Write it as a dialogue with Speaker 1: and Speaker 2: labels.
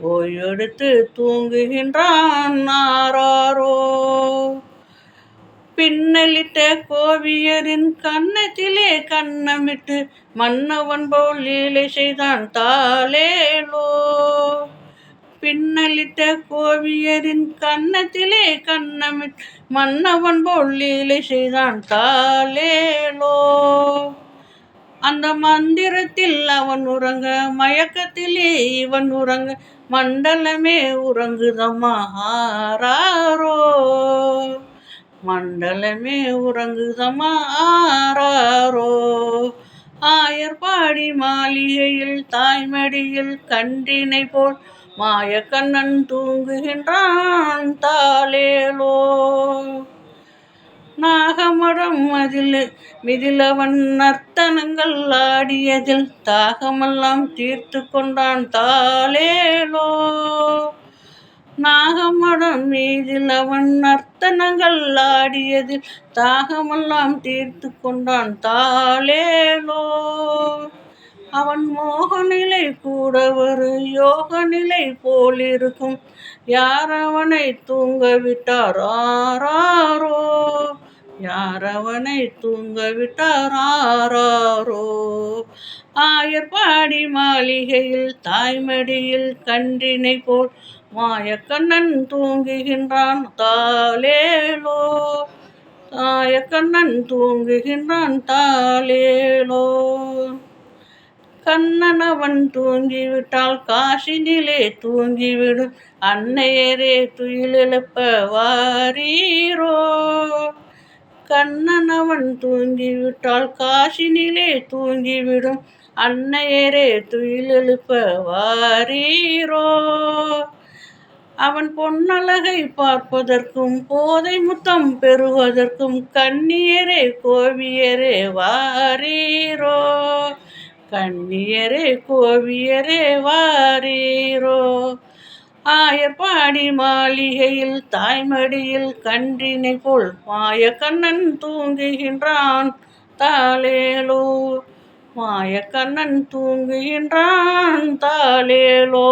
Speaker 1: ஓய்வெடுத்து தூங்குகின்றான் ஆராரோ. பின்னலிட்ட கோவியரின் கன்னத்திலே கண்ணமிட்டு மன்னவன் போல் லீலை செய்தான் தாலேலோ பின்னலிட்ட கோவியரின் கன்னத்திலே கண்ணமிட்டு மன்னவன் போல் லீலை செய்தான் தாலேலோ அந்த மந்திரத்தில் அவன் உறங்க மயக்கத்திலே இவன் உறங்க மண்டலமே உறங்குதம்மா ஆராரோ மண்டலமே உறங்குதம்மா ஆராரோ ஆயர்பாடி மாளிகையில் தாய்மடியில் கன்றினை போல் மாயக்கண்ணன் தூங்குகின்றான் தாளேலோ. நாகமடம் அதில் மிதிலவன் நர்த்தனங்கள் ஆடியதில் தாகமெல்லாம் தீர்த்து கொண்டான் தாளேலோ. நாகமடம் மீதில் அவன் நர்த்தனங்கள் ஆடியதில் தாகமெல்லாம் தீர்த்து கொண்டான் தாளேலோ. அவன் மோகநிலை கூட ஒரு யோக நிலை போலிருக்கும். யார் அவனை தூங்க விட்டார் ஆராரோ. யார் அவனை தூங்க விட்டார் ஆயர்பாடி மாளிகையில் தாய்மடியில் கன்றினை போல் மாயக்கண்ணன் தூங்குகின்றான் தாலேலோ தாயக்கண்ணன் தூங்குகின்றான் தாலேலோ கண்ணன் அவன் தூங்கிவிட்டால் காசினிலே தூங்கிவிடும். அன்னையரே துயிலெழுப்ப வாரீரோ. கண்ணன் அவன் தூங்கிவிட்டால் காசினிலே தூங்கிவிடும். அன்னையரே துயிலெழுப்ப வாரீரோ. அவன் பொன்னழகை பார்ப்பதற்கும் போதை முத்தம் பெறுவதற்கும் கண்ணியரே கோவியரே வாரீரோ. கண்ணியரே கோவியரே வாரீரோ. ஆயப்பாடி மாளிகையில் தாய்மடியில் கன்றினை போல் மாயக்கண்ணன் தூங்குகின்றான். தாளேலோ மாயக்கண்ணன் தூங்குகின்றான். தாளேலோ